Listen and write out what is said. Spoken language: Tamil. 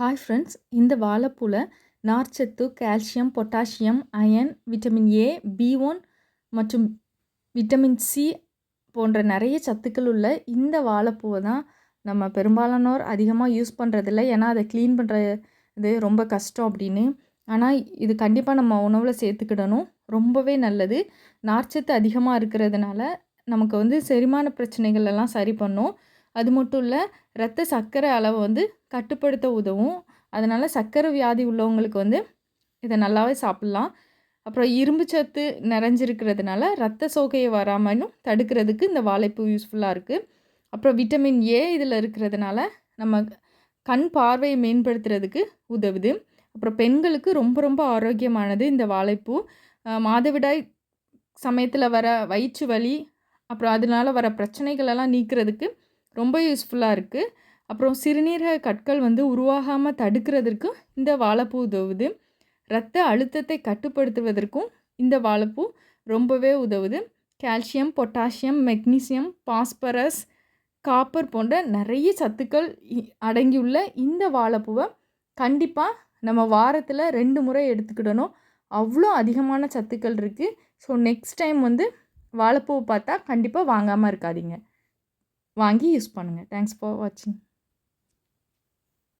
ஹாய் ஃப்ரெண்ட்ஸ் இந்த வாழைப்பூவில் நார்ச்சத்து calcium potassium iron vitamin A B one மற்றும் விட்டமின் சி போன்ற நிறைய சத்துக்கள் உள்ள இந்த வாழைப்பூவை தான் நம்ம பெரும்பாலானோர் அதிகமாக யூஸ் பண்ணுறதில்ல ஏன்னா அதை க்ளீன் பண்ணுறது ரொம்ப கஷ்டம் அப்படின்னு. ஆனால் இது கண்டிப்பாக நம்ம உணவில் சேர்த்துக்கிடணும். ரொம்பவே நல்லது. நார்ச்சத்து அதிகமாக இருக்கிறதுனால நமக்கு வந்து செரிமான பிரச்சனைகள் எல்லாம் சரி பண்ணும். அது மட்டும் இல்லை ரத்த சர்க்கரை அளவை வந்து கட்டுப்படுத்த உதவும். அதனால் சர்க்கரை வியாதி உள்ளவங்களுக்கு வந்து இதை நல்லாவே சாப்பிட்லாம். அப்புறம் இரும்பு சத்து நிறைஞ்சிருக்கிறதுனால ரத்த சோகையை வராமலும் தடுக்கிறதுக்கு இந்த வாழைப்பூ யூஸ்ஃபுல்லாக இருக்குது அப்புறம் விட்டமின் ஏ இதில் இருக்கிறதுனால நம்ம கண் பார்வையை மேம்படுத்துறதுக்கு உதவுது. அப்புறம் பெண்களுக்கு ரொம்ப ரொம்ப ஆரோக்கியமானது இந்த வாழைப்பூ. மாதவிடாய் சமயத்தில் வர வயிற்று வலி அப்புறம் அதனால் வர பிரச்சனைகளெல்லாம் நீக்கிறதுக்கு ரொம்ப யூஸ்ஃபுல்லாக இருக்குது அப்புறம் சிறுநீரக கற்கள் வந்து உருவாகாமல் தடுக்கிறதுக்கும் இந்த வாழைப்பூ உதவுது. இரத்த அழுத்தத்தை கட்டுப்படுத்துவதற்கும் இந்த வாழைப்பூ ரொம்பவே உதவுது. Calcium potassium magnesium phosphorus copper போன்ற நிறைய சத்துக்கள் அடங்கியுள்ள இந்த வாழைப்பூவை கண்டிப்பாக நம்ம வாரத்தில் ரெண்டு முறை எடுத்துக்கிடணும். அவ்வளோ அதிகமான சத்துக்கள் இருக்குது ஸோ நெக்ஸ்ட் டைம் வந்து வாழைப்பூவை பார்த்தா கண்டிப்பாக வாங்காமல் இருக்காதீங்க. வாங்கி யூஸ் பண்ணுங்கள் தேங்க்ஸ் ஃபார் வாட்சிங்